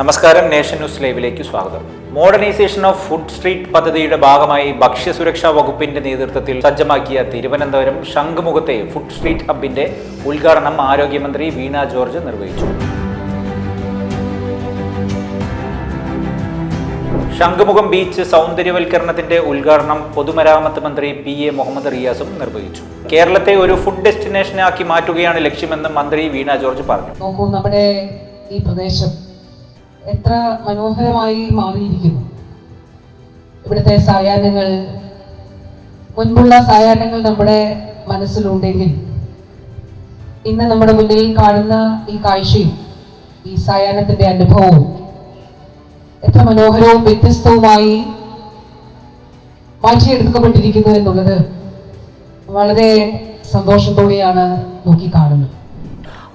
നമസ്കാരം nation news ലൈവിലേക്ക് സ്വാഗതം. മോഡേണൈസേഷൻ ഓഫ് ഫുഡ് സ്ട്രീറ്റ് പദ്ധതിയുടെ ഭാഗമായി ഭക്ഷ്യസുരക്ഷാ വകുപ്പിന്റെ നേതൃത്വത്തിൽ സജ്ജമാക്കിയ തിരുവനന്തപുരം ശംഖുമുഖത്തെ ഫുഡ് സ്ട്രീറ്റ് ഹബിന്റെ ഉദ്ഘാടനം ആരോഗ്യമന്ത്രി വീണ ജോർജ് നിർവഹിച്ചു. ശംഖുമുഖം ബീച്ച് സൗന്ദര്യവൽക്കരണത്തിന്റെ ഉദ്ഘാടനം പൊതുമരാമത്ത് മന്ത്രി പി എ മുഹമ്മദ് റിയാസും നിർവഹിച്ചു. കേരളത്തെ ഒരു ഫുഡ് ഡെസ്റ്റിനേഷനാക്കി മാറ്റുകയാണ് ലക്ഷ്യമെന്ന് മന്ത്രി വീണ ജോർജ് പറഞ്ഞു. നമ്മുടെ ഈ പ്രദേശം എത്ര മനോഹരമായി മാറിയിരിക്കുന്നു. ഇവിടുത്തെ സായാഹ്നങ്ങൾ മുൻപുള്ള സായാഹ്നങ്ങൾ നമ്മുടെ മനസ്സിലുണ്ടെങ്കിൽ ഇന്ന് നമ്മുടെ മുന്നിൽ കാണുന്ന ഈ കാഴ്ചയും ഈ സായാഹ്നത്തിന്റെ അനുഭവവും എത്ര മനോഹരവും വ്യത്യസ്തവുമായി മാറ്റിയെടുക്കപ്പെട്ടിരിക്കുന്നു എന്നുള്ളത് വളരെ സന്തോഷത്തോടെയാണ് നോക്കിക്കാണുന്നത്.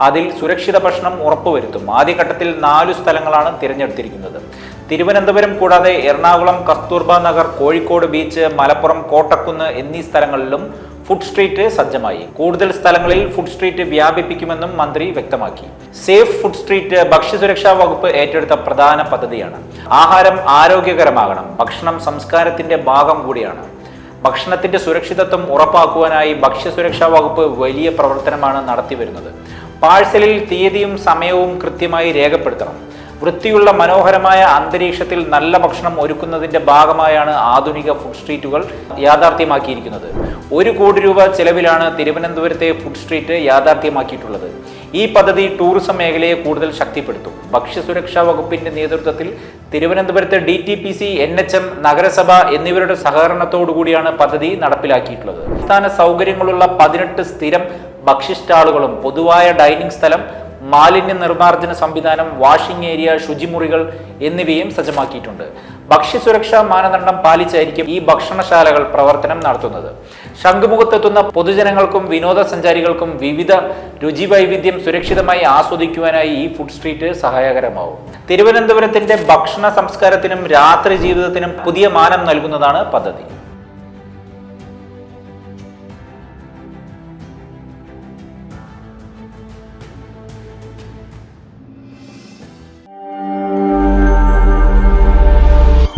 അതിൽ സുരക്ഷിത ഭക്ഷണം ഉറപ്പുവരുത്തും. ആദ്യഘട്ടത്തിൽ നാലു സ്ഥലങ്ങളാണ് തിരഞ്ഞെടുത്തിരിക്കുന്നത്. തിരുവനന്തപുരം കൂടാതെ എറണാകുളം കസ്തൂർബ നഗർ കോഴിക്കോട് ബീച്ച് മലപ്പുറം കോട്ടക്കുന്ന് എന്നീ സ്ഥലങ്ങളിലും ഫുഡ് സ്ട്രീറ്റ് സജ്ജമായി. കൂടുതൽ സ്ഥലങ്ങളിൽ ഫുഡ് സ്ട്രീറ്റ് വ്യാപിപ്പിക്കുമെന്നും മന്ത്രി വ്യക്തമാക്കി. സേഫ് ഫുഡ് സ്ട്രീറ്റ് ഭക്ഷ്യസുരക്ഷാ വകുപ്പ് ഏറ്റെടുത്ത പ്രധാന പദ്ധതിയാണ്. ആഹാരം ആരോഗ്യകരമാകണം. ഭക്ഷണം സംസ്കാരത്തിന്റെ ഭാഗം കൂടിയാണ്. ഭക്ഷണത്തിന്റെ സുരക്ഷിതത്വം ഉറപ്പാക്കുവാനായി ഭക്ഷ്യസുരക്ഷാ വകുപ്പ് വലിയ പ്രവർത്തനമാണ് നടത്തിവരുന്നത്. പാഴ്സലിൽ തീയതിയും സമയവും കൃത്യമായി രേഖപ്പെടുത്തണം. വൃത്തിയുള്ള മനോഹരമായ അന്തരീക്ഷത്തിൽ നല്ല ഭക്ഷണം ഒരുക്കുന്നതിന്റെ ഭാഗമായാണ് ആധുനിക ഫുഡ് സ്ട്രീറ്റുകൾ യാഥാർത്ഥ്യമാക്കിയിരിക്കുന്നത്. ഒരു കോടി രൂപ ചെലവിലാണ് തിരുവനന്തപുരത്തെ ഫുഡ് സ്ട്രീറ്റ് യാഥാർത്ഥ്യമാക്കിയിട്ടുള്ളത്. ഈ പദ്ധതി ടൂറിസം മേഖലയെ കൂടുതൽ ശക്തിപ്പെടുത്തും. ഭക്ഷ്യസുരക്ഷാ വകുപ്പിന്റെ നേതൃത്വത്തിൽ തിരുവനന്തപുരത്തെ D T P C N H M നഗരസഭ എന്നിവരുടെ സഹകരണത്തോടുകൂടിയാണ് പദ്ധതി നടപ്പിലാക്കിയിട്ടുള്ളത്. സ്ഥാന സൗകര്യങ്ങളുള്ള പതിനെട്ട് സ്ഥിരം ഭക്ഷ്യസ്റ്റാളുകളും പൊതുവായ ഡൈനിങ് സ്ഥലം മാലിന്യ നിർമ്മാർജന സംവിധാനം വാഷിംഗ് ഏരിയ ശുചിമുറികൾ എന്നിവയും സജ്ജമാക്കിയിട്ടുണ്ട്. ഭക്ഷ്യസുരക്ഷാ മാനദണ്ഡം പാലിച്ചായിരിക്കും ഈ ഭക്ഷണശാലകൾ പ്രവർത്തനം നടത്തുന്നത്. ശംഖുമുഖത്തെത്തുന്ന പൊതുജനങ്ങൾക്കും വിനോദസഞ്ചാരികൾക്കും വിവിധ രുചി വൈവിധ്യം സുരക്ഷിതമായി ആസ്വദിക്കുവാനായി ഈ ഫുഡ് സ്ട്രീറ്റ് സഹായകരമാവും. തിരുവനന്തപുരത്തിന്റെ ഭക്ഷണ സംസ്കാരത്തിനും രാത്രി ജീവിതത്തിനും പുതിയ മാനം നൽകുന്നതാണ് പദ്ധതി.